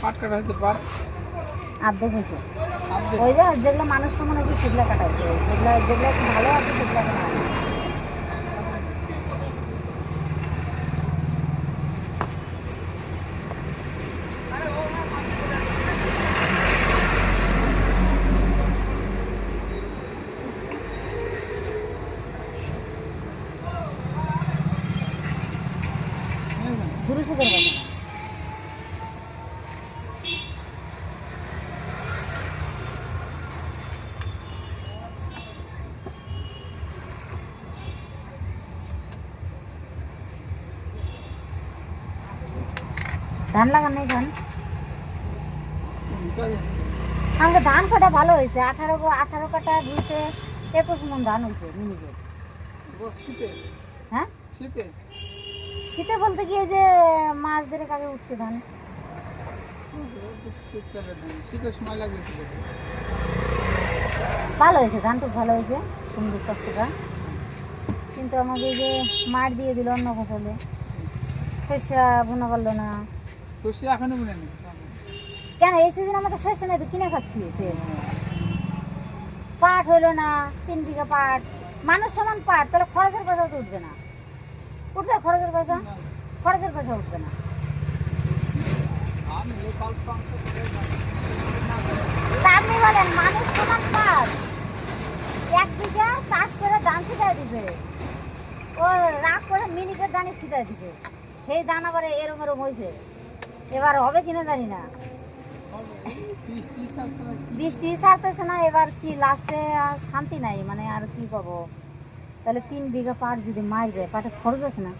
পাট কাটা হয়েছে পাট অর্ধেক হয়েছে ওই যে যেগুলো মানুষ সেগুলো কাটা হয়েছে যেগুলো যেগুলো ভালো আছে সেগুলো কাটা হয়নি। কথা ধান লাগান নেই ধান? আমাকে ধান কাটা ভালো হয়েছে? আঠারো আঠারো কাটা ধুইতে একুশ মন ধান হয়েছে মিনিকে হ্যাঁ? শীতে? বলতে গিয়ে যে মাছ ধরে কাকে উঠছে ধান। শীতের সময় লাগিয়েছিল ভালো হয়েছে ধান খুব ভালো হয়েছে সুন্দর চকচকা কিন্তু আমাকে এই যে মার দিয়ে দিল অন্য ফসলে। শস্যা বোনা পারল না। সর্ষে এখনও মনে নেই। কেন এই সিজন আমাদের শস্য নেই তো কিনে খাচ্ছি। পাট হইল না তিন বিঘা পাট। মানুষ সমান পাট তাহলে খরচের পয়সা তো উঠবে না। উঠবে খরচের পয়সা? খরচের পয়সা উঠবে না। আপনি বলেন মানুষ সমান পাট। এক বিঘা চাষ করে ধান ছিটাই দিছে। ও রাগ করে মিনিটের দানি ছিটাই দিছে। সেই ধান আবার এরম এরম হয়েছে এবার হবে কিনা জানি না। বৃষ্টি ছাড়তেছে না, এবার কি লাস্টে আর শান্তি নাই মানে আর কি পাবো তাহলে তিন বিঘা পাট যদি মার যায়, পাটে খরচ আছে না?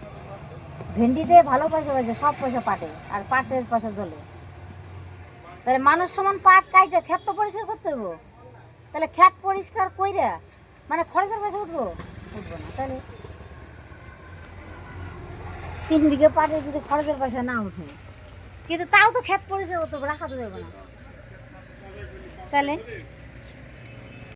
ভেন্ডিতে ভালো পয়সা পাইছে, সব পয়সা পাটে, আর পাটের পয়সা জলে। তাহলে মানুষ সমান পাট কাইটে, ক্ষেত তো পরিষ্কার করতে হব তাহলে ক্ষেত পরিষ্কার কইরা মানে খরচের পয়সা উঠবো? উঠবো না, তাহলে। তিন বিঘা পাটে যদি খরচের পয়সা না উঠে কিন্তু তাও তো ক্ষেত পরিষ্কার করতে রাখা তো যাবে না। তাহলে?